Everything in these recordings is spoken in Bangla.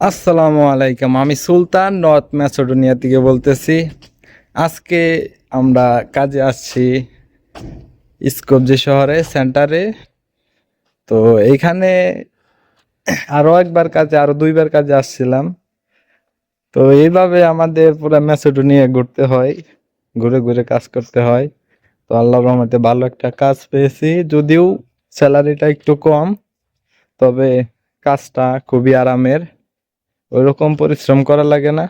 আসসালামু আলাইকুম। আমি সুলতান, নর্থ ম্যাসেডোনিয়া থেকে বলতেছি। আজকে আমরা কাজে আসছি স্কোপজি শহরে, সেন্টারে। তো এইখানে আরও একবার কাজে আরও দুইবার কাজে আসছিলাম। তো এইভাবে আমাদের পুরো ম্যাসেডোনিয়া ঘুরতে হয়, ঘুরে ঘুরে কাজ করতে হয়। তো আল্লাহ রহমতে ভালো একটা কাজ পেয়েছি। যদিও স্যালারিটা একটু কম, তবে কাজটা খুবই আরামের। ওইরকম পরিশ্রম করা লাগে না।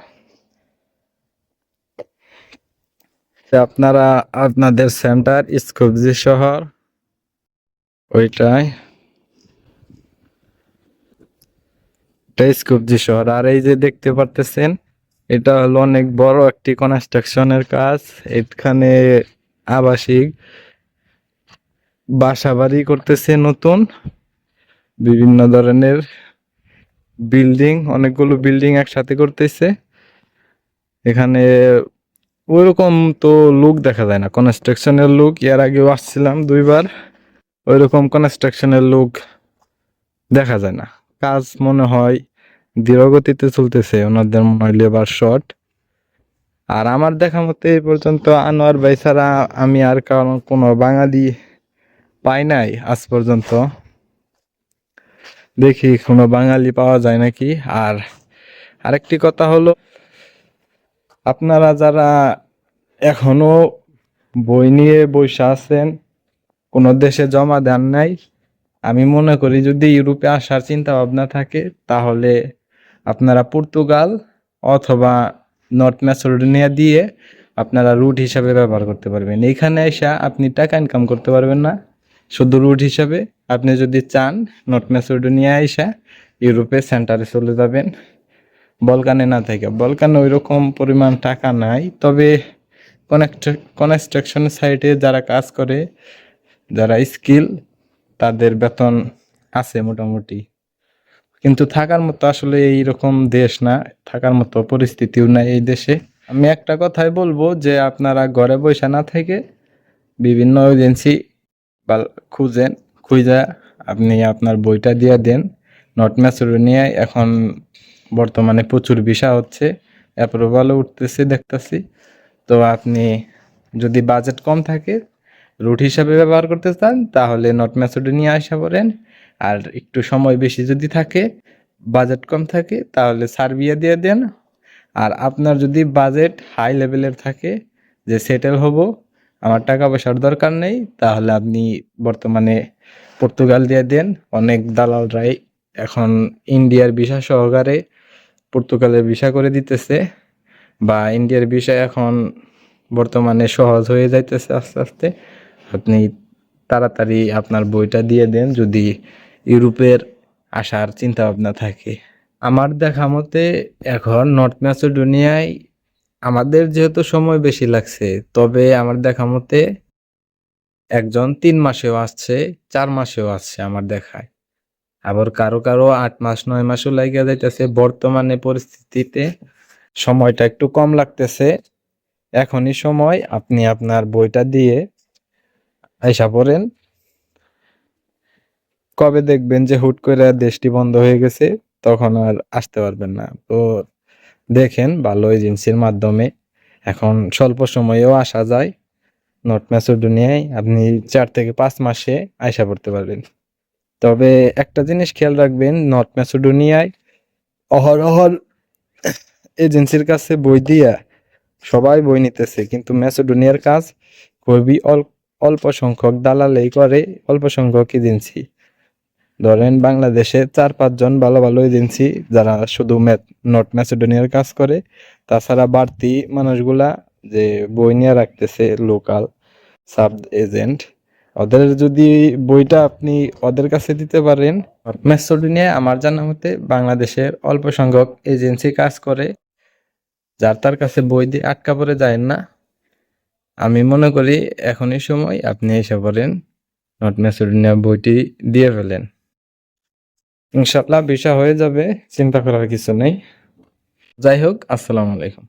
আপনারা, আপনাদের সেন্টার, স্কোপজি শহর, ওইটাই। এটা স্কোপজি শহর। আর এই যে দেখতে পারতেছেন, এটা হলো অনেক বড় একটি কনস্ট্রাকশনের কাজ। এখানে আবাসিক বাসা বাড়ি করতেছে নতুন। বিভিন্ন ধরনের বিল্ডিং অনেকগুলো বিল্ডিং একসাথে করতেছে। এখানে ওইরকম তো লোক দেখা যায় না কনস্ট্রাকশনের লুক এর আগেও আসছিলাম দুইবার। ওইরকম কনস্ট্রাকশনের লুক দেখা যায় না। কাজ মনে হয় ধীরগতিতে চলতেছে, ওনাদের মনে হয় লেবার শর্ট আর আমার দেখা মতে এই পর্যন্ত আনোয়ার ভাই ছাড়া আমি আর কারণ কোনো বাঙালি পাই নাই আজ পর্যন্ত। দেখি কোনো বাঙালি পাওয়া যায় নাকি? আর আরেকটি কথা হলো, আপনারা যারা এখনও বই নিয়ে বসে আছেন, কোনো দেশে জমা দেন নাই, আমি মনে করি যদি ইউরোপে আসার চিন্তা ভাবনা থাকে, তাহলে আপনারা পর্তুগাল অথবা নর্থ ম্যাসেডোনিয়া দিয়ে আপনারা রুট হিসাবে ব্যবহার করতে পারবেন। এখানে এসে আপনি টাকা ইনকাম করতে পারবেন না। শুধু রুট হিসাবে আপনি যদি চান নর্থ ম্যাসেডোনিয়া আইসা ইউরোপে সেন্টারে চলে যাবেন। বলকানে না থেকে। বলকানে ওই রকম পরিমাণ টাকা নাই, তবে কনস্ট্রাকশন সাইটে যারা কাজ করে, যারা স্কিল তাদের বেতন আছে মোটামুটি। কিন্তু থাকার মতো আসলে এই রকম দেশ না, থাকার মতো পরিস্থিতিও নাই এই দেশে। আমি একটা কথাই বলব যে, আপনারা ঘরে বসে না থেকে বিভিন্ন এজেন্সি বা খুঁজেন, খুঁজা আপনি আপনার বইটা দিয়ে দেন। নর্থ ম্যাসেডোনিয়ায় এখন বর্তমানে প্রচুর ভিসা হচ্ছে অ্যাপ্রুভালও উঠতেছে দেখতেছি। তো আপনি যদি বাজেট কম থাকে রুট হিসাবে ব্যবহার করতে চান, তাহলে নর্থ ম্যাসেডোনিয়া আসা পড়েন। আর একটু সময় বেশি যদি থাকে বাজেট কম থাকে, তাহলে সার্বিয়া দিয়ে দেন। আর আপনার যদি বাজেট হাই লেভেলের থাকে, যে সেটেল হব আমার টাকা পয়সার দরকার নেই, তাহলে আপনি বর্তমানে পর্তুগাল দিয়ে দেন। অনেক দালালরাই এখন ইন্ডিয়ার ভিসা সহকারে পর্তুগালের ভিসা করে দিতেছে বা ইন্ডিয়ার ভিসা এখন বর্তমানে সহজ হয়ে যাইতেছে আস্তে আস্তে। আপনি তাড়াতাড়ি আপনার বইটা দিয়ে দেন যদি ইউরোপের আসার চিন্তা ভাবনা থাকে। আমার দেখা মতে এখন নর্থ ম্যাসেডোনিয়ায় আমাদের যেহেতু সময় বেশি লাগছে, তবে আমার দেখা মতে একজন তিন মাসেও আসছে, চার মাসেও আসছে আমার দেখায়। আবার কারও কারও আট মাস, নয় মাসও লাগিয়ে যাইতেছে। বর্তমানে পরিস্থিতিতে সময়টা একটু কম লাগতেছে। এখনই সময়, আপনি আপনার বইটা দিয়ে আইসা পড়েন। কবে দেখবেন যে হুট করে দেশটি বন্ধ হয়ে গেছে, তখন আর আসতে পারবেন না। তো দেখেন ভালো এজেন্সির মাধ্যমে। এখন স্বল্প সময়েও আসা যায়। নর্থ ম্যাসেডোনিয়ায় আপনি চার থেকে পাঁচ মাসে আয়সা পড়তে পারবেন। তবে একটা জিনিস খেয়াল রাখবেন নর্থ ম্যাসেডোনিয়ায় অহরহর এজেন্সির কাছে বই দিয়া সবাই বই নিতেছে, কিন্তু ম্যাসেডোনিয়ার কাজ খুবই অল্প সংখ্যক দালালেই করে, অল্প সংখ্যক এজেন্সি ধরেন বাংলাদেশে চার পাঁচজন ভালো ভালো এজেন্সি যারা শুধু ম্যাথ নর্থ ম্যাসেডোনিয়ার কাজ করে, তাছাড়া বাড়তি মানুষগুলা যে বই নিয়ে রাখতেছে লোকাল সাব এজেন্ট ওদের যদি বইটা আপনি ওদের কাছে দিতে পারেন ম্যাসেডোনিয়া আমার জানা মতে বাংলাদেশের অল্প সংখ্যক এজেন্সি কাজ করে, যার তার কাছে বই দিয়ে আটকা পড়ে যায় না। আমি মনে করি এখনই সময় আপনি এসে পড়েন নর্থ ম্যাসেডোনিয়া বইটি দিয়ে ফেলেন। ইনশাল্লাহ বিষয় হয়ে যাবে চিন্তা করার কিছু নেই। যাই হোক আসসালামু আলাইকুম।